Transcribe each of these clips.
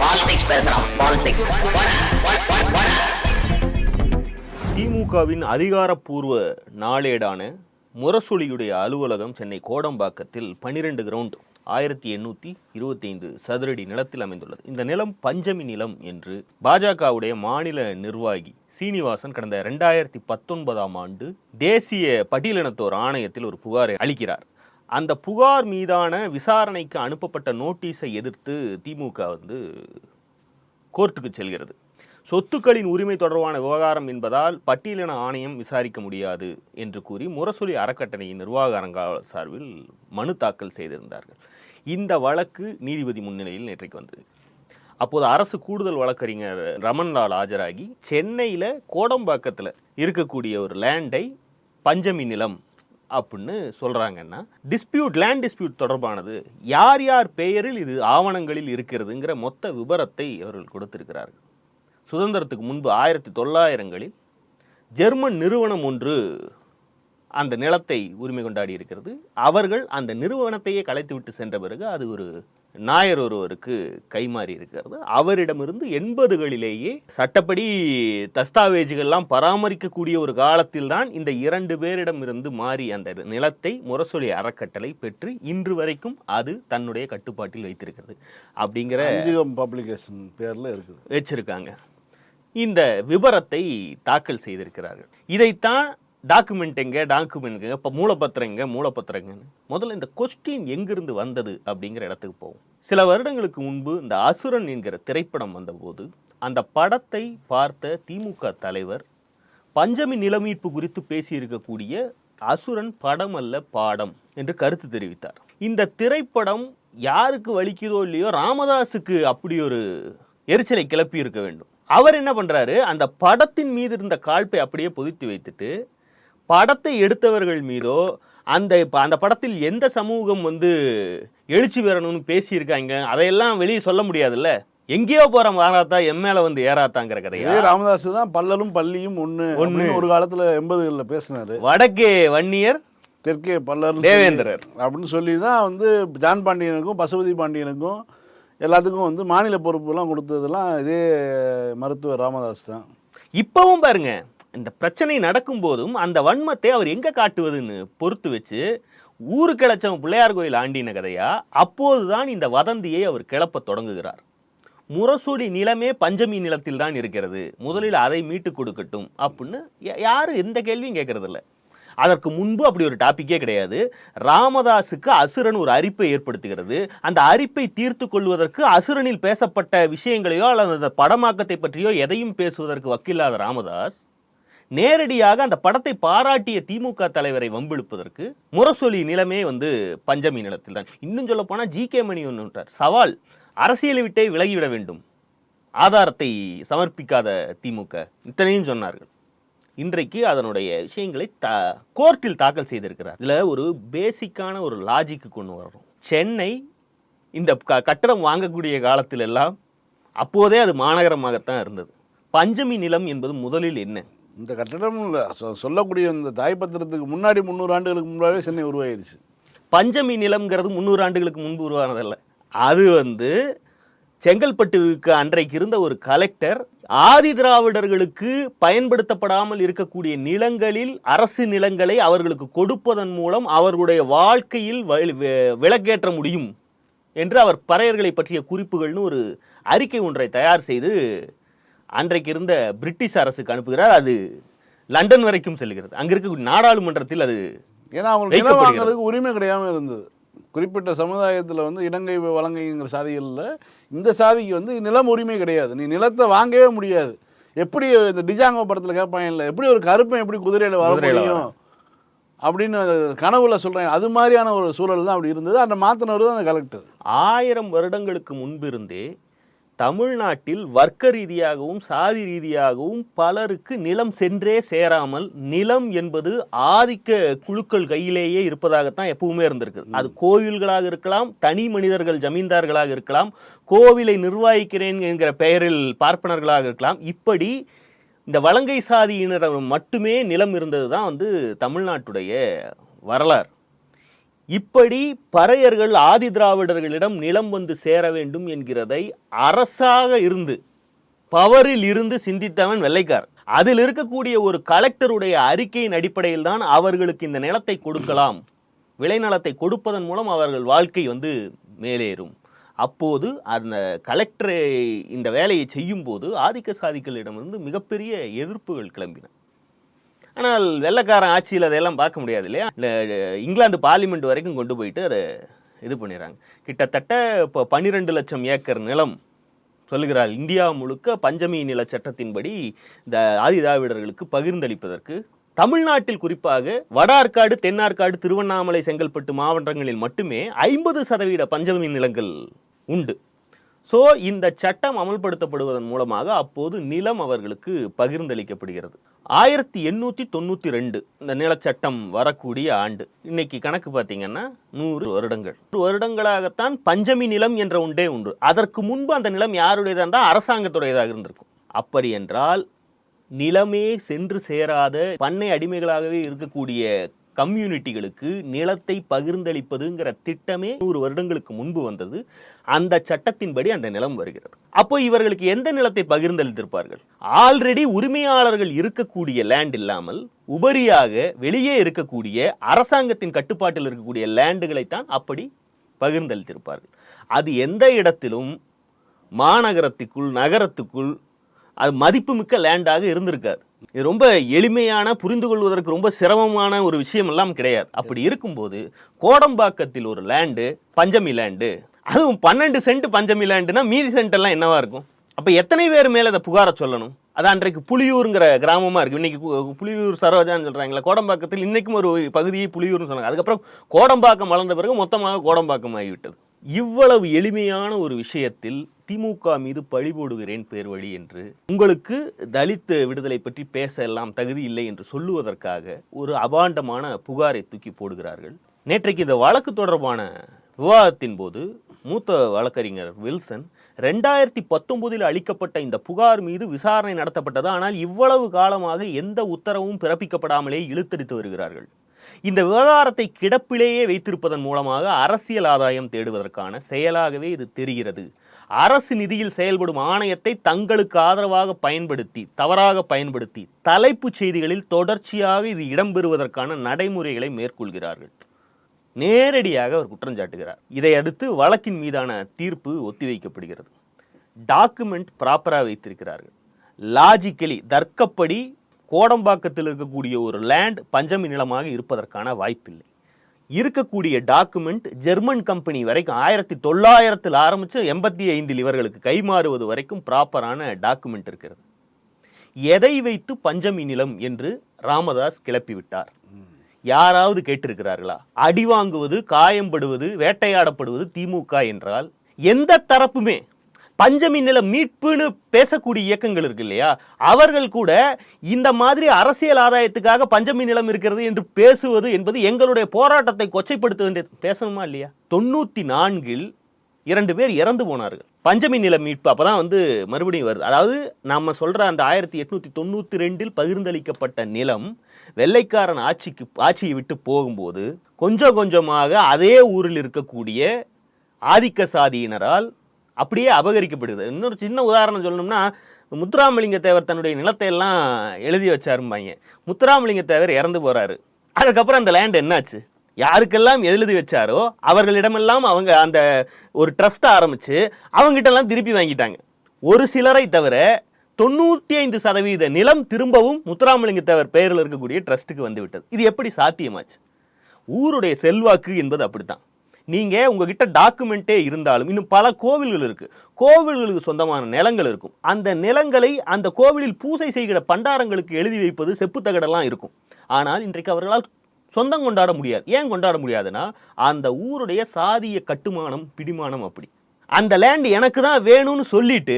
Politics பேசுறான் politics திமுகவின் அதிகாரப்பூர்வ நாளேடான முரசொலியுடைய அலுவலகம் சென்னை கோடம்பாக்கத்தில் பனிரெண்டு கிரவுண்ட் ஆயிரத்தி எண்ணூற்றி இருபத்தைந்து சதுரடி நிலத்தில் அமைந்துள்ளது. இந்த நிலம் பஞ்சமி நிலம் என்று பாஜகவுடைய மாநில நிர்வாகி சீனிவாசன் கடந்த ரெண்டாயிரத்தி பத்தொன்பதாம் ஆண்டு தேசிய பட்டியலினத்தோர் ஆணையத்தில் ஒரு புகாரை அளிக்கிறார். அந்த புகார் மீதான விசாரணைக்கு அனுப்பப்பட்ட நோட்டீஸை எதிர்த்து திமுக வந்து கோர்ட்டுக்கு செல்கிறது. சொத்துக்களின் உரிமை தொடர்பான விவகாரம் என்பதால் பட்டியலின ஆணையம் விசாரிக்க முடியாது என்று கூறி முரசொலி அறக்கட்டளையின் நிர்வாக அரங்காவலர் சார்பில் மனு தாக்கல் செய்திருந்தார்கள். இந்த வழக்கு நீதிபதி முன்னிலையில் நேற்றைக்கு வந்தது. அப்போது அரசு கூடுதல் வழக்கறிஞர் ரமன்லால் ஆஜராகி சென்னையில் கோடம்பாக்கத்தில் இருக்கக்கூடிய ஒரு லேண்டை பஞ்சமி நிலம் அப்படின்னு சொல்கிறாங்கன்னா டிஸ்பியூட் லேண்ட் டிஸ்பியூட் தொடர்பானது யார் யார் பெயரில் இது ஆவணங்களில் இருக்கிறதுங்கிற மொத்த விபரத்தை அவர்கள் கொடுத்திருக்கிறார்கள். சுதந்திரத்துக்கு முன்பு ஆயிரத்தி தொள்ளாயிரங்களில் ஜெர்மன் நிறுவனம் ஒன்று அந்த நிலத்தை உரிமை கொண்டாடி இருக்கிறது. அவர்கள் அந்த நிறுவனத்தையே கலைத்துவிட்டு சென்ற பிறகு அது ஒரு நாயர் ஒருவருக்கு கைமாறி இருக்கிறது. அவரிடமிருந்து எண்பதுகளிலேயே சட்டப்படி தஸ்தாவேஜுகள்லாம் பராமரிக்கக்கூடிய ஒரு காலத்தில் தான் இந்த இரண்டு பேரிடமிருந்து மாறி அந்த நிலத்தை முரசொலி அறக்கட்டளை பெற்று இன்று வரைக்கும் அது தன்னுடைய கட்டுப்பாட்டில் வைத்திருக்கிறது. அப்படிங்கிற பப்ளிகேஷன் பேர்ல இருக்குது. வச்சிருக்காங்க. இந்த விபரத்தை தாக்கல் செய்திருக்கிறார்கள். இதைத்தான் டாக்குமெண்ட் எங்கே டாக்குமெண்ட் இப்போ மூலப்பத்திரம் எங்க மூலப்பத்திரங்கன்னு முதல்ல இந்த கொஸ்டின் எங்கிருந்து வந்தது அப்படிங்கிற இடத்துக்கு போவோம். சில வருடங்களுக்கு முன்பு இந்த அசுரன் என்கிற திரைப்படம் வந்தபோது அந்த படத்தை பார்த்த திமுக தலைவர் பஞ்சமி நிலமீட்பு குறித்து பேசியிருக்கக்கூடிய அசுரன் படம் அல்ல பாடம் என்று கருத்து தெரிவித்தார். இந்த திரைப்படம் யாருக்கு வலிக்குதோ இல்லையோ ராமதாஸுக்கு அப்படி ஒரு எரிச்சலை கிளப்பி இருக்க வேண்டும். அவர் என்ன பண்ணுறாரு அந்த படத்தின் மீது இருந்த காழ்ப்பை அப்படியே புதித்து வைத்துட்டு படத்தை எடுத்தவர்கள் மீதோ அந்த இப்ப அந்த படத்தில் எந்த சமூகம் வந்து எழுச்சி பெறணும்னு பேசியிருக்காங்க அதையெல்லாம் வெளியே சொல்ல முடியாதுல்ல எங்கேயோ போற வாராத்தா என் மேல வந்து ஏறாத்தாங்கிற கதையா ராமதாஸ் தான் பல்லலும் பள்ளியும் ஒண்ணு ஒண்ணு. ஒரு காலத்துல எண்பதுகளில் பேசினாரு வடக்கே வன்னியர் தெற்கே பல்லர் தேவேந்திரர். அப்படின்னு சொல்லி தான் வந்து ஜான் பாண்டியனுக்கும் பசுபதி பாண்டியனுக்கும் எல்லாத்துக்கும் வந்து மாநில பொறுப்புலாம் கொடுத்ததெல்லாம் இதே மருத்துவர் ராமதாஸ் தான் இப்பவும் பாருங்க இந்த பிரச்சனை நடக்கும் போதும் அந்த வன்மத்தை அவர் எங்க காட்டுவதுன்னு பொறுத்து வச்சு ஊரு கிளச்சவன் பிள்ளையார் கோயில் ஆண்டின கதையா அப்போதுதான் இந்த வதந்தியை அவர் கிளப்ப தொடங்குகிறார். முரசொலி நிலமே பஞ்சமி நிலத்தில் தான் இருக்கிறது. முதலில் அதை மீட்டு கொடுக்கட்டும் அப்படின்னு யாரும் எந்த கேள்வியும் கேட்கறது அதற்கு முன்பு அப்படி ஒரு டாப்பிக்கே கிடையாது. ராமதாஸுக்கு அசுரன் ஒரு அரிப்பை ஏற்படுத்துகிறது. அந்த அரிப்பை தீர்த்து கொள்வதற்கு அசுரனில் பேசப்பட்ட விஷயங்களையோ அல்லது அந்த படமாக்கத்தை பற்றியோ எதையும் பேசுவதற்கு வக்கில்லாத ராமதாஸ் நேரடியாக அந்த படத்தை பாராட்டிய திமுக தலைவரை வம்பிழுப்பதற்கு முரசொலி நிலமே வந்து பஞ்சமி நிலத்தில் தான். இன்னும் சொல்ல போனால் ஜி கே மணி ஒன்று சவால் அரசியலை விட்டே விலகிவிட வேண்டும். ஆதாரத்தை சமர்ப்பிக்காத திமுக. இத்தனையும் சொன்னார்கள். இன்றைக்கு அதனுடைய விஷயங்களை த கோர்ட்டில் தாக்கல் செய்திருக்கிறார். இதில் ஒரு பேசிக்கான ஒரு லாஜிக்கு கொண்டு வரோம் சென்னை இந்த க- கட்டடம் வாங்கக்கூடிய காலத்திலெல்லாம் அப்போதே அது மாநகரமாகத்தான் இருந்தது. பஞ்சமி நிலம் என்பது முதலில் என்ன? இந்த கட்டடம் இல்லை. சொல்லக்கூடிய இந்த தாய் பத்திரத்துக்கு முன்னாடி முந்நூறு ஆண்டுகளுக்கு முன்னாடியே சென்னை உருவாயிருச்சு. பஞ்சமி நிலம்ங்கிறது முந்நூறு ஆண்டுகளுக்கு முன்பு உருவானதல்ல. அது வந்து செங்கல்பட்டுக்கு அன்றைக்கு இருந்த ஒரு கலெக்டர் ஆதி திராவிடர்களுக்கு பயன்படுத்தப்படாமல் இருக்கக்கூடிய நிலங்களில் அரசு நிலங்களை அவர்களுக்கு கொடுப்பதன் மூலம் அவர்களுடைய வாழ்க்கையில் வழி- விளக்கேற்ற முடியும் என்று அவர் பறையர்களை பற்றிய குறிப்புகள்னு ஒரு அறிக்கை ஒன்றை தயார் செய்து அன்றைக்கு இருந்த பிரிட்டிஷ் அரசுக்கு அனுப்புகிறார். அது லண்டன் வரைக்கும் செல்கிறது. அங்க இருக்கக்கூடிய நாடாளுமன்றத்தில் அது ஏன்னா அவங்களுக்கு நிலம். வாங்குறதுக்கு உரிமை கிடையாம இருந்தது. குறிப்பிட்ட சமுதாயத்தில் வந்து இடங்கை வழங்கைங்கிற சாதிகளில் இந்த சாதிக்கு வந்து நிலம் உரிமை கிடையாது. நீ நிலத்தை வாங்கவே முடியாது. எப்படி இந்த டிஜாங்கோ படத்தில் கேட்பாங்க இல்லை எப்படி ஒரு கருப்பன் எப்படி குதிரையில் வர முடியும்? அப்படின்னு கனவுல சொல்கிறேன் அது மாதிரியான ஒரு சூழல் தான் அப்படி இருந்தது. அந்த மாற்றினவர் தான் அந்த கலெக்டர் ஆயிரம் வருடங்களுக்கு முன்பிருந்தே தமிழ்நாட்டில் வர்க்க ரீதியாகவும் சாதி ரீதியாகவும் பலருக்கு நிலம் சென்றே சேராமல் நிலம் என்பது ஆதிக்க குழுக்கள் கையிலேயே இருப்பதாகத்தான் எப்பவுமே இருந்திருக்கு. அது கோவில்களாக இருக்கலாம் தனி மனிதர்கள் ஜமீன்தார்களாக இருக்கலாம் கோவிலை நிர்வகிக்கிறேன் என்கிற பெயரில் பார்ப்பனர்களாக இருக்கலாம். இப்படி இந்த வலங்கை சாதியினர் மட்டுமே நிலம் இருந்தது தான் வந்து தமிழ்நாட்டுடைய வரலாறு. இப்படி பறையர்கள் ஆதி திராவிடர்களிடம் நிலம் வந்து சேர வேண்டும் என்கிறதை அரசாக இருந்து பவரில் இருந்து சிந்தித்தவன் வெள்ளைக்கார் அதில் இருக்கக்கூடிய ஒரு கலெக்டருடைய அறிக்கையின் அடிப்படையில் தான் அவர்களுக்கு இந்த நிலத்தை கொடுக்கலாம். விளைநிலத்தை கொடுப்பதன் மூலம் அவர்கள் வாழ்க்கை வந்து மேலேறும். அப்போது அந்த கலெக்டரை இந்த வேலையை செய்யும் போது ஆதிக்க சாதிகளிடமிருந்து மிகப்பெரிய எதிர்ப்புகள் கிளம்பின. ஆனால் வெள்ளக்காரன் ஆட்சியில் அதையெல்லாம் பார்க்க முடியாது இல்லையா? இங்கிலாந்து பார்லிமெண்ட் வரைக்கும் கொண்டு போயிட்டு அதை இது பண்ணிடுறாங்க. கிட்டத்தட்ட இப்போ பன்னிரெண்டு லட்சம் ஏக்கர் நிலம் சொல்லுகிறார். இந்தியா முழுக்க பஞ்சமி நில சட்டத்தின்படி இந்த ஆதிதிராவிடர்களுக்கு பகிர்ந்தளிப்பதற்கு தமிழ்நாட்டில் குறிப்பாக வட ஆற்காடு தென்னார்காடு திருவண்ணாமலை செங்கல்பட்டு மாவட்டங்களில் மட்டுமே ஐம்பது சதவீத பஞ்சமி நிலங்கள் உண்டு. ஸோ இந்த சட்டம் அமல்படுத்தப்படுவதன் மூலமாக அப்போது நிலம் அவர்களுக்கு பகிர்ந்தளிக்கப்படுகிறது. ஆயிரத்தி எண்ணூற்றி தொண்ணூற்றி ரெண்டு. இந்த நிலச்சட்டம் வரக்கூடிய ஆண்டு. இன்னைக்கு கணக்கு பார்த்தீங்கன்னா நூறு வருடங்கள். நூறு வருடங்களாகத்தான் பஞ்சமி நிலம் என்ற ஒன்றே உண்டு. அதற்கு முன்பு அந்த நிலம் யாருடையதாக இருந்தால் அரசாங்கத்துடையதாக இருந்திருக்கும். அப்படி என்றால் நிலமே சென்று சேராத பண்ணை அடிமைகளாகவே இருக்கக்கூடிய கம்யூனிட்டிகளுக்கு நிலத்தை பகிர்ந்தளிப்பதுங்கிற திட்டமே நூறு வருடங்களுக்கு முன்பு வந்தது. அந்த சட்டத்தின்படி அந்த நிலம் வருகிறது. அப்போ இவர்களுக்கு எந்த நிலத்தை பகிர்ந்தளித்திருப்பார்கள்? ஆல்ரெடி உரிமையாளர்கள் இருக்கக்கூடிய லேண்ட் இல்லாமல் உபரியாக வெளியே இருக்கக்கூடிய அரசாங்கத்தின் கட்டுப்பாட்டில் இருக்கக்கூடிய லேண்டுகளை தான் அப்படி பகிர்ந்தளித்திருப்பார்கள். அது எந்த இடத்திலும் மாநகரத்துக்குள் நகரத்துக்குள் அது மதிப்புமிக்க லேண்டாக இருந்திருக்காது. இது ரொம்ப எளிமையான புரிந்து கொள்வதற்கு ரொம்ப சிரமமான ஒரு விஷயம் எல்லாம் கிடையாது. அப்படி இருக்கும்போது கோடம்பாக்கத்தில் ஒரு லேண்டு பஞ்சமி லேண்டு அதுவும் பன்னெண்டு சென்ட் பஞ்சமி லேண்டுனா மீதி சென்ட் எல்லாம் என்னவா இருக்கும்? அப்ப எத்தனை பேர் மேல அதை புகார சொல்லணும்? அது அன்றைக்கு புலியூருங்கிற கிராமமா இருக்கு. இன்னைக்கு கு- புலியூர் சரோஜான்னு சொல்றாங்களா கோடம்பாக்கத்தில் இன்னைக்கும் ஒரு பகுதியை புலியூர்னு சொன்னாங்க. அதுக்கப்புறம் கோடம்பாக்கம் வளர்ந்த பிறகு மொத்தமாக கோடம்பாக்கம் ஆகிவிட்டது இவ்வளவு எளிமையான ஒரு விஷயத்தில் திமுக மீது பழி போடுகிறேன் பேர் வழி என்று உங்களுக்கு தலித் விடுதலை பற்றி பேச எல்லாம் தகுதி இல்லை என்று சொல்லுவதற்காக ஒரு அபாண்டமான புகாரை தூக்கி போடுகிறார்கள். நேற்றைக்கு இந்த வழக்கு தொடர்பான விவாதத்தின் போது மூத்த வழக்கறிஞர் வில்சன் ரெண்டாயிரத்தி பத்தொன்பதில் அளிக்கப்பட்ட இந்த புகார் மீது விசாரணை நடத்தப்பட்டது. ஆனால் இவ்வளவு காலமாக எந்த உத்தரவும் பிறப்பிக்கப்படாமலே இழுத்தடித்து வருகிறார்கள். இந்த விவகாரத்தை கிடப்பிலேயே வைத்திருப்பதன் மூலமாக அரசியல் ஆதாயம் தேடுவதற்கான செயலாகவே இது தெரிகிறது. அரசு நிதியில் செயல்படும் ஆணையத்தை தங்களுக்கு ஆதரவாக பயன்படுத்தி தவறாக பயன்படுத்தி தலைப்புச் செய்திகளில் தொடர்ச்சியாக இது இடம்பெறுவதற்கான நடைமுறைகளை மேற்கொள்கிறார்கள். நேரடியாக அவர் குற்றம் சாட்டுகிறார். இதை அடுத்து வழக்கின் மீதான தீர்ப்பு ஒத்திவைக்கப்படுகிறது. டாக்குமெண்ட் ப்ராப்பராக வைத்திருக்கிறார்கள். லாஜிக்கலி தர்க்கப்படி கோடம்பாக்கத்தில் இருக்கக்கூடிய ஒரு லேண்ட் பஞ்சமி நிலமாக இருப்பதற்கான வாய்ப்பில்லை. இருக்கக்கூடிய டாக்குமெண்ட் ஜெர்மன் கம்பெனி வரைக்கும் ஆயிரத்தி தொள்ளாயிரத்தில் ஆரம்பித்து எண்பத்தி ஐந்தில் இவர்களுக்கு கைமாறுவது வரைக்கும் ப்ராப்பரான டாக்குமெண்ட் இருக்கிறது. எதை வைத்து பஞ்சமி நிலம் என்று ராமதாஸ் கிளப்பிவிட்டார்? யாராவது கேட்டிருக்கிறார்களா? அடி வாங்குவது காயம்படுவது வேட்டையாடப்படுவது திமுக என்றால் எந்த தரப்புமே பஞ்சமி நில மீட்புன்னு பேசக்கூடிய இயக்கங்கள் இருக்கு இல்லையா? அவர்கள் கூட இந்த மாதிரி அரசியல் ஆதாயத்துக்காக பஞ்சமி நிலம் இருக்கிறது என்று பேசுவது என்பது எங்களுடைய போராட்டத்தை கொச்சைப்படுத்த வேண்டிய பேசணுமா இல்லையா? தொண்ணூற்றி நான்கில் இரண்டு பேர் இறந்து போனார்கள். பஞ்சமி நில மீட்பு அப்பதான் வந்து மறுபடியும் வருது. அதாவது நாம் சொல்கிற அந்த ஆயிரத்தி எட்நூற்றி தொண்ணூற்றி ரெண்டில் பகிர்ந்தளிக்கப்பட்ட நிலம் வெள்ளைக்காரன் ஆட்சிக்கு ஆட்சியை விட்டு போகும்போது கொஞ்சம் கொஞ்சமாக அதே ஊரில் இருக்கக்கூடிய ஆதிக்க சாதியினரால் அப்படியே அபகரிக்கப்படுது இன்னொரு சின்ன உதாரணம் சொல்லணும்னா முத்துராமலிங்க தேவர் தன்னுடைய நிலத்தை எல்லாம் எழுதி வச்சாரும்பாங்க. முத்துராமலிங்க தேவர் இறந்து போகிறாரு அதுக்கப்புறம் அந்த லேண்ட் என்னாச்சு? யாருக்கெல்லாம் எழுதி வச்சாரோ அவர்களிடமெல்லாம் அவங்க அந்த ஒரு ட்ரஸ்ட் ஆரம்பித்து அவங்கிட்டெல்லாம் திருப்பி வாங்கிட்டாங்க. ஒரு சிலரை தவிர தொண்ணூற்றி ஐந்து சதவீத நிலம் திரும்பவும் முத்துராமலிங்க தேவர் பெயரில் இருக்கக்கூடிய ட்ரஸ்ட்டுக்கு வந்துவிட்டது இது எப்படி சாத்தியமாச்சு? ஊருடைய செல்வாக்கு என்பது அப்படித்தான். நீங்கள் உங்ககிட்ட டாக்குமெண்ட்டே இருந்தாலும் இன்னும் பல கோவில்கள் இருக்குது கோவில்களுக்கு சொந்தமான நிலங்கள் இருக்கும். அந்த நிலங்களை அந்த கோவிலில் பூசை செய்கிற பண்டாரங்களுக்கு எழுதி வைப்பது செப்பு தகடெல்லாம் இருக்கும். ஆனால் இன்றைக்கு அவர்களால் சொந்தம் கொண்டாட முடியாது. ஏன் கொண்டாட முடியாதுன்னா அந்த ஊருடைய சாதிய கட்டுமானம் பிடிமானம் அப்படி. அந்த லேண்ட் எனக்கு தான் வேணும்னு சொல்லிட்டு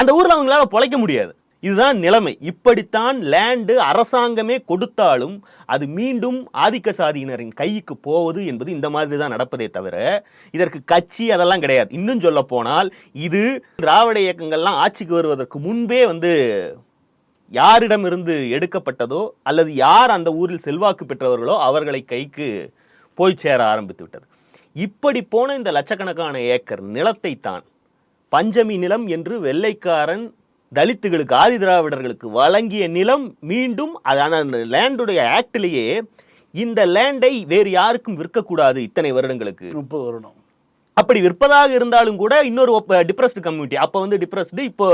அந்த ஊரில் அவங்களால பொழைக்க முடியாது. இதுதான் நிலைமை. இப்படித்தான் லேண்டு அரசாங்கமே கொடுத்தாலும் அது மீண்டும் ஆதிக்க சாதியினரின் கைக்கு போவது என்பது இந்த மாதிரி தான் நடப்பதே தவிர இதற்கு கட்சி அதெல்லாம் கிடையாது. இன்னும் சொல்ல போனால் இது திராவிட இயக்கங்கள்லாம் ஆட்சிக்கு வருவதற்கு முன்பே வந்து யாரிடமிருந்து எடுக்கப்பட்டதோ அல்லது யார் அந்த ஊரில் செல்வாக்கு பெற்றவர்களோ அவர்களை கைக்கு போய் சேர ஆரம்பித்து விட்டது. இப்படி போன இந்த லட்சக்கணக்கான ஏக்கர் நிலத்தை தான் பஞ்சமி நிலம் என்று வெள்ளைக்காரன் தலித்துகளுக்கு ஆதி திராவிடர்களுக்கு வழங்கிய நிலம் மீண்டும் அதான அந்த லேண்டுடைய ஆக்டிலேயே இந்த லேண்டை வேறு யாருக்கும் விற்கக்கூடாது இத்தனை வருடங்களுக்கு. முப்பது வருடம். அப்படி விற்பதாக இருந்தாலும் கூட இன்னொரு டிப்ரெஸ்டு கம்யூனிட்டி அப்போ வந்து டிப்ரெஸ்டு இப்போ.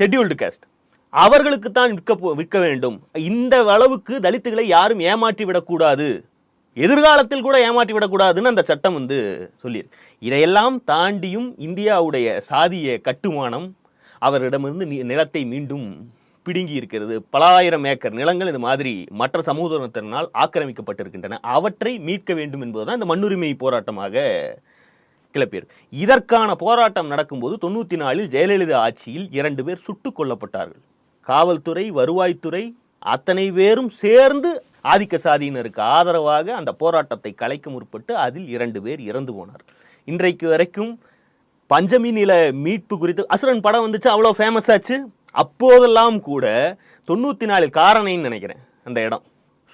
ஷெட்யூல்டு காஸ்ட் அவர்களுக்கு தான் விற்க விற்க வேண்டும். இந்த அளவுக்கு தலித்துகளை யாரும் ஏமாற்றி விடக்கூடாது. எதிர்காலத்தில் கூட ஏமாற்றி விடக்கூடாதுன்னு அந்த சட்டம் வந்து சொல்லியிருக்கு இதையெல்லாம் தாண்டியும் இந்தியாவுடைய சாதிய கட்டுமானம் அவரிடமிருந்து நிலத்தை மீண்டும் பிடுங்கி இருக்கிறது. பல ஆயிரம் ஏக்கர் நிலங்கள் இந்த மாதிரி மற்ற சமூகத்தினால் ஆக்கிரமிக்கப்பட்டிருக்கின்றன. அவற்றை மீட்க வேண்டும் என்பதுதான் இந்த மண்ணுரிமை போராட்டமாக கிளப்பியது. இதற்கான போராட்டம் நடக்கும்போது தொண்ணூற்றி நாலில் ஜெயலலிதா ஆட்சியில் இரண்டு பேர் சுட்டுக் கொல்லப்பட்டார்கள். காவல்துறை வருவாய்த்துறை அத்தனை பேரும் சேர்ந்து ஆதிக்க சாதியினருக்கு ஆதரவாக அந்த போராட்டத்தை கலைக்க முற்பட்டு அதில் இரண்டு பேர் இறந்து போனார். இன்றைக்கு வரைக்கும் பஞ்சமி நில மீட்பு குறித்து அசுரன் படம் வந்துச்சு அவ்வளோ ஃபேமஸ் ஆச்சு. அப்போதெல்லாம் கூட தொண்ணூத்தி நாலில் காரணைன்னு நினைக்கிறேன் அந்த இடம்.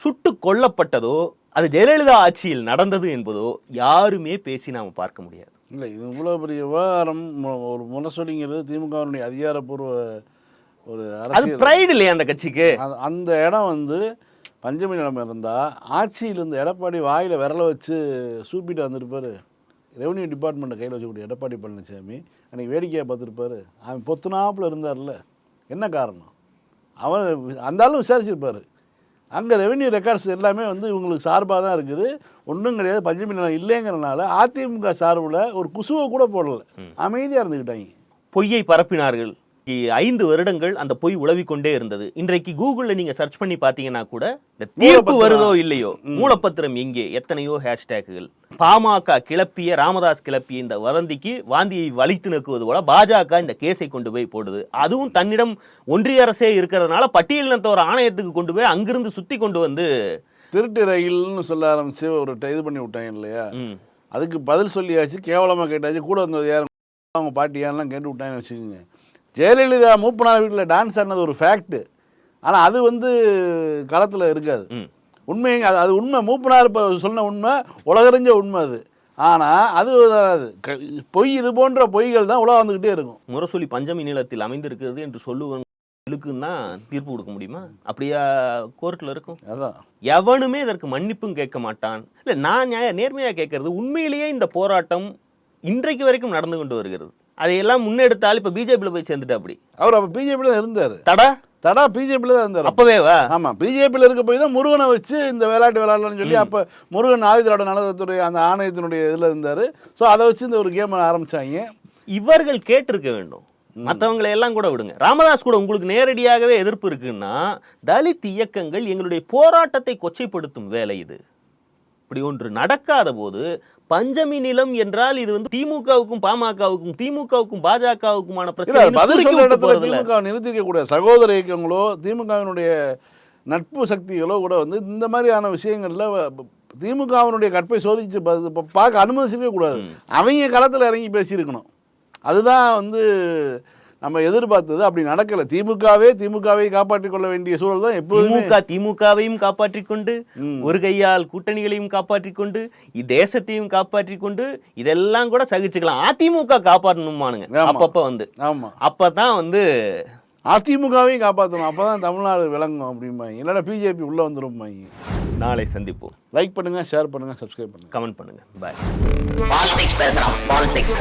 சுட்டு கொல்லப்பட்டதோ அது ஜெயலலிதா ஆட்சியில் நடந்தது என்பதோ யாருமே பேசி நாம பார்க்க முடியாது. இல்லை இது இவ்வளோ பெரிய விவகாரம் ஒரு முரசொலிங்கிறது திமுகவினுடைய அதிகாரப்பூர்வ ஒரு அது ப்ரைடு இல்லையா அந்த கட்சிக்கு? அந்த இடம் வந்து பஞ்சமி நிலம் இருந்தால் ஆட்சியில் இருந்த எடப்பாடி வாயில் விரல வச்சு சூப்பிட்டு வந்திருப்பாரு. ரெவன்யூ டிபார்ட்மெண்ட்டை கையில் வச்சுக்கூடிய எடப்பாடி பழனிசாமி அன்றைக்கி வேடிக்கையாக பார்த்துருப்பாரு. அவன் பொத்துனாப்புல இருந்தார்ல. என்ன காரணம்? அவன் அந்த ஆளும் விசாரிச்சிருப்பாரு. அங்கே ரெவென்யூ ரெக்கார்ட்ஸ் எல்லாமே வந்து இவங்களுக்கு சார்பாக தான் இருக்குது. ஒன்றும் கிடையாது. பஞ்சமி நிலம் இல்லைங்கிறனால அதிமுக சார்பில் ஒரு குசுவை கூட போடலை. அமைதியாக இருந்துக்கிட்டாங்க பொய்யை பரப்பினார்கள். ஐந்து வருடங்கள் அந்த பொய் உழவிக் கொண்டே இருந்தது. இன்றைக்கு கூகுள்ல நீங்க சர்ச் பண்ணி பாத்தீங்கன்னா கூட இந்த தீர்ப்பு. வருதோ இல்லையோ மூலப்பத்திரம் எங்கே? எத்தனையோ ஹேஷ்டேக்குகள் பாமக கிளப்பிய ராமதாஸ் கிளப்பிய இந்த வதந்திக்கு வாந்தியை வலித்து நக்குவது போல பாஜக இந்த கேஸை கொண்டு போய் போடுது. அதுவும் தன்னிடம் ஒன்றிய அரசே இருக்கிறதுனால பட்டியலினத்த ஒரு ஆணையத்துக்கு கொண்டு போய் அங்கிருந்து சுத்தி கொண்டு வந்து திருட்டு ரயில்னு சொல்ல ஆரம்பித்து ஒரு இது பண்ணி விட்டாங்க இல்லையா? அதுக்கு பதில் சொல்லியாச்சு கேவலமாக கேட்டாச்சு கூட வந்தது யார்? அவங்க பாட்டியான்லாம் கேட்டு விட்டாங்கன்னு வச்சுக்கோங்க. ஜெயலலிதா மூப்பனார் வீட்டில் டான்ஸ் ஆடினது ஒரு ஃபேக்ட்டு ஆனால் அது வந்து களத்தில் இருக்காது. ம். உண்மைங்க அது அது உண்மை. மூப்பனார் இப்போ சொன்ன உண்மை உலகறிஞ்ச உண்மை அது. ஆனால் அது பொய் இது போன்ற பொய்கள் தான் உலகம் வந்துக்கிட்டே இருக்கும். முரசொலி பஞ்சமி நிலத்தில் அமைந்திருக்கிறது என்று சொல்லுவங்களுக்குன்னா தீர்ப்பு கொடுக்க முடியுமா? அப்படியா கோர்ட்ல இருக்கும். அதான். எவனுமே இதற்கு மன்னிப்பும் கேட்க மாட்டான். இல்ல நான் நியாய நேர்மையா கேட்கறது உண்மையிலேயே இந்த போராட்டம் இன்றைக்கு வரைக்கும் நடந்து கொண்டு வருகிறது. அதையெல்லாம் முன்னெடுத்தால் இப்ப பிஜேபியில் போய் சேர்ந்துட்டு அப்படி அவர் அப்போ பிஜேபியில் தான் இருந்தார். தடா? தடா பிஜேபியில் தான் இருந்தார். அப்பவே ஆமாம் பிஜேபியில் இருக்க போய் தான் முருகனை வச்சு இந்த விளையாட்டு விளையாடலாம்னு சொல்லி அப்போ முருகன் ஆயுதரோட நலத்துறை அந்த ஆணையத்தினுடைய இதில் இருந்தார். ஸோ அதை வச்சு இந்த ஒரு கேம் ஆரம்பிச்சாங்க. இவர்கள் கேட்டிருக்க வேண்டும். மற்றவங்களை எல்லாம் கூட விடுங்க. ராமதாஸ் கூட உங்களுக்கு நேரடியாகவே எதிர்ப்பு இருக்குன்னா தலித் இயக்கங்கள் எங்களுடைய போராட்டத்தை கொச்சைப்படுத்தும் வேலை இது. இப்படி ஒன்று நடக்காத போது பஞ்சமி நிலம் என்றால் இது வந்து திமுகவுக்கும் பாமகவுக்கும் திமுகவுக்கும் பாஜகவுக்குமான பிரச்சனை பதில் இடத்துல. திமுக நிறுத்திக்க கூடிய சகோதர இயக்கங்களோ திமுகவினுடைய நட்பு சக்திகளோ கூட வந்து இந்த மாதிரியான விஷயங்கள்ல திமுகவினுடைய கற்பை சோதிச்சு பார்க்க அனுமதிச்சிருக்க கூடாது. அவங்க களத்தில் இறங்கி பேசியிருக்கணும். அதுதான் வந்து நம்ம எதிர்பார்த்தது அப்படி நடக்கல. திமுகவே திமுகவை காப்பாற்றிக் கொள்ள வேண்டிய சூழல் தான் எப்போதுமே திமுக திமுகவையும் காப்பாற்றிக் கொண்டு. ஒரு கையால் கூட்டணிகளையும் காப்பாற்றிக் கொண்டு தேசத்தையும் காப்பாற்றிக் கொண்டு இதெல்லாம் கூட சகிச்சுக்கலாம். அதிமுக காப்பாற்றணுமானுங்க. அப்பப்ப வந்து. ஆமா. அப்பதான் வந்து அதிமுகவையும் காப்பாற்றணும் அப்பதான் தமிழ்நாடு விளங்கும் அப்படிம்பாங்க. இல்லைன்னா பிஜேபி உள்ள வந்துரும்பாங்க. நாளை சந்திப்போம். லைக் பண்ணுங்க ஷேர் பண்ணுங்க சப்ஸ்கிரைப் பண்ணுங்க. கமெண்ட் பண்ணுங்க. பாய் பாலிடிக்ஸ் பேசுறான் பாலிடிக்ஸ்